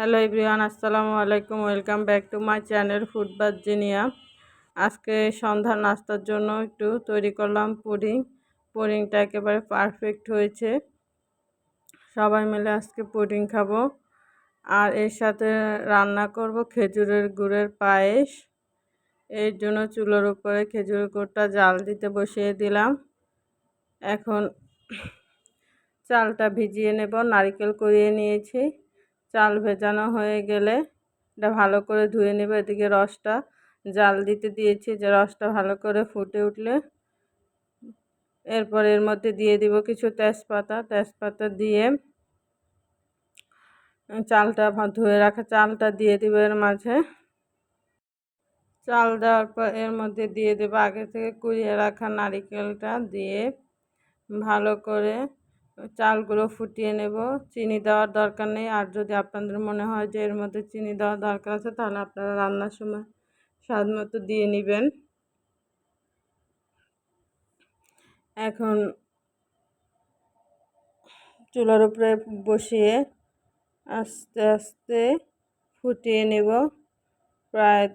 Hello everyone, আসসালামু আলাইকুম। Welcome back to my channel food Jinia. আজকে সন্ধ্যার নাস্তার জন্য একটু তৈরি করলাম পুডিং। পুডিংটা একেবারে পারফেক্ট হয়েছে। সবাই মিলে আজকে পুডিং খাব। আর এর সাথে রান্না করব খেজুরের গুড়ের পায়েস। এর জন্য চুলোর উপরে খেজুরের গুড়টা জাল দিতে বসিয়ে দিলাম। এখন চালটা ভিজিয়ে নেব, নারিকেল করিয়ে নিয়েছি। চাল ভেজানো হয়ে গেলে এটা ভালো করে ধুয়ে নেবে। এদিকে রসটা জাল দিতে দিয়েছি যে রসটা ভালো করে ফুটে উঠলে এরপর এর মধ্যে দিয়ে দিব কিছু তেজপাতা। তেজপাতা দিয়ে চালটা ধুয়ে রাখা চালটা দিয়ে দিব এর মাঝে। চাল দেওয়ার পর এর মধ্যে দিয়ে দেবো আগে থেকে কুড়িয়ে রাখা নারিকেলটা দিয়ে ভালো করে চালগুলো ফুটিয়ে নেব। চিনি দেওয়ার দরকার নেই। আর যদি আপনাদের মনে হয় যে এর মধ্যে চিনি দেওয়ার দরকার আছে, তাহলে আপনারা রান্নার সময় স্বাদ মতো দিয়ে নেবেন। এখন চুলার উপরে বসিয়ে আস্তে আস্তে ফুটিয়ে নেব। প্রায়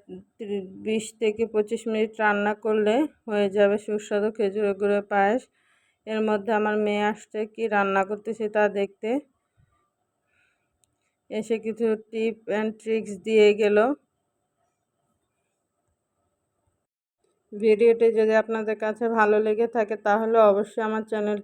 বিশ থেকে পঁচিশ মিনিট রান্না করলে হয়ে যাবে সুস্বাদু খেজুর গুঁড়ো পায়েস। এর মধ্যে আমার মেয়ে আসছে, কি রান্না করতেছে তা দেখতে। এসে কিছু টিপ অ্যান্ড ট্রিক্স দিয়ে গেল। ভিডিওটি যদি আপনাদের কাছে ভালো লেগে থাকে, তাহলে অবশ্যই আমার চ্যানেলটি